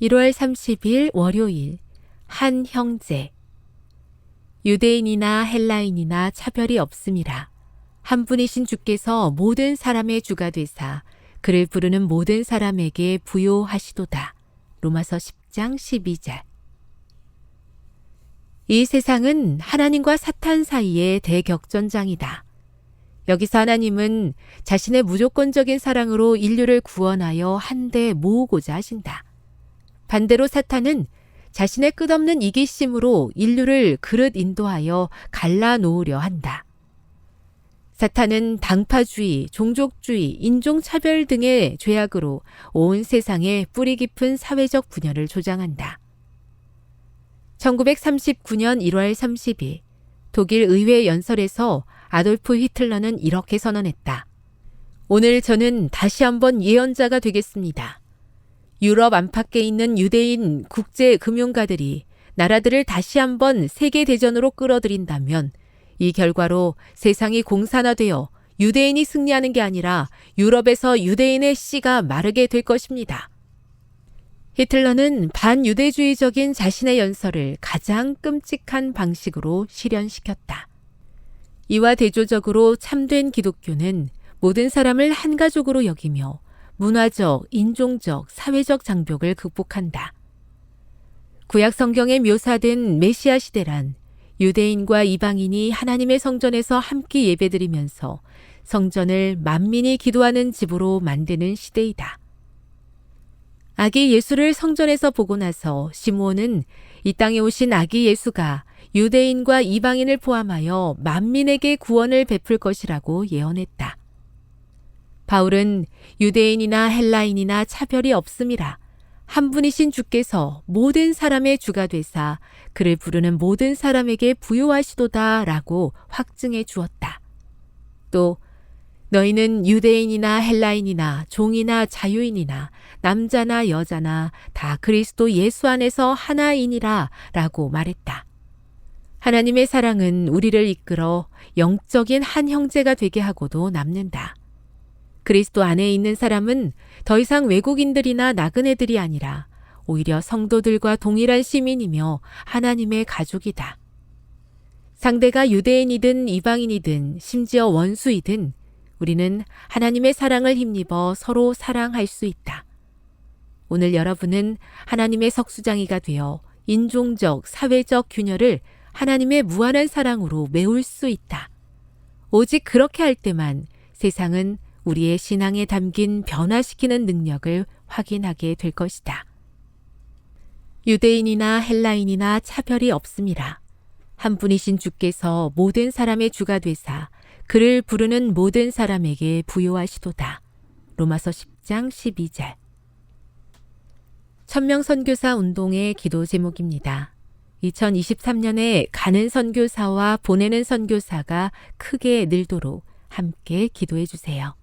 1월 30일 월요일 한 형제 유대인이나 헬라인이나 차별이 없음이라 한 분이신 주께서 모든 사람의 주가 되사 그를 부르는 모든 사람에게 부요하시도다. 로마서 10장 12절 이 세상은 하나님과 사탄 사이의 대격전장이다. 여기서 하나님은 자신의 무조건적인 사랑으로 인류를 구원하여 한데 모으고자 하신다. 반대로 사탄은 자신의 끝없는 이기심으로 인류를 그릇 인도하여 갈라 놓으려 한다. 사탄은 당파주의, 종족주의, 인종차별 등의 죄악으로 온 세상에 뿌리 깊은 사회적 분열을 조장한다. 1939년 1월 30일 독일 의회 연설에서 아돌프 히틀러는 이렇게 선언했다. 오늘 저는 다시 한번 예언자가 되겠습니다. 유럽 안팎에 있는 유대인 국제 금융가들이 나라들을 다시 한번 세계 대전으로 끌어들인다면 이 결과로 세상이 공산화되어 유대인이 승리하는 게 아니라 유럽에서 유대인의 씨가 마르게 될 것입니다. 히틀러는 반유대주의적인 자신의 연설을 가장 끔찍한 방식으로 실현시켰다. 이와 대조적으로 참된 기독교는 모든 사람을 한 가족으로 여기며 문화적, 인종적, 사회적 장벽을 극복한다. 구약 성경에 묘사된 메시아 시대란 유대인과 이방인이 하나님의 성전에서 함께 예배드리면서 성전을 만민이 기도하는 집으로 만드는 시대이다. 아기 예수를 성전에서 보고 나서 시므온은 이 땅에 오신 아기 예수가 유대인과 이방인을 포함하여 만민에게 구원을 베풀 것이라고 예언했다. 바울은 유대인이나 헬라인이나 차별이 없음이라 한 분이신 주께서 모든 사람의 주가 되사 그를 부르는 모든 사람에게 부요하시도다 라고 확증해 주었다. 또 너희는 유대인이나 헬라인이나 종이나 자유인이나 남자나 여자나 다 그리스도 예수 안에서 하나이니라 라고 말했다. 하나님의 사랑은 우리를 이끌어 영적인 한 형제가 되게 하고도 남는다. 그리스도 안에 있는 사람은 더 이상 외국인들이나 나그네들이 아니라 오히려 성도들과 동일한 시민이며 하나님의 가족이다. 상대가 유대인이든 이방인이든 심지어 원수이든 우리는 하나님의 사랑을 힘입어 서로 사랑할 수 있다. 오늘 여러분은 하나님의 석수장이가 되어 인종적, 사회적 균열을 하나님의 무한한 사랑으로 메울 수 있다. 오직 그렇게 할 때만 세상은 우리의 신앙에 담긴 변화시키는 능력을 확인하게 될 것이다. 유대인이나 헬라인이나 차별이 없음이라. 한 분이신 주께서 모든 사람의 주가 되사 그를 부르는 모든 사람에게 부요하시도다. 로마서 10장 12절. 천명 선교사 운동의 기도 제목입니다. 2023년에 가는 선교사와 보내는 선교사가 크게 늘도록 함께 기도해 주세요.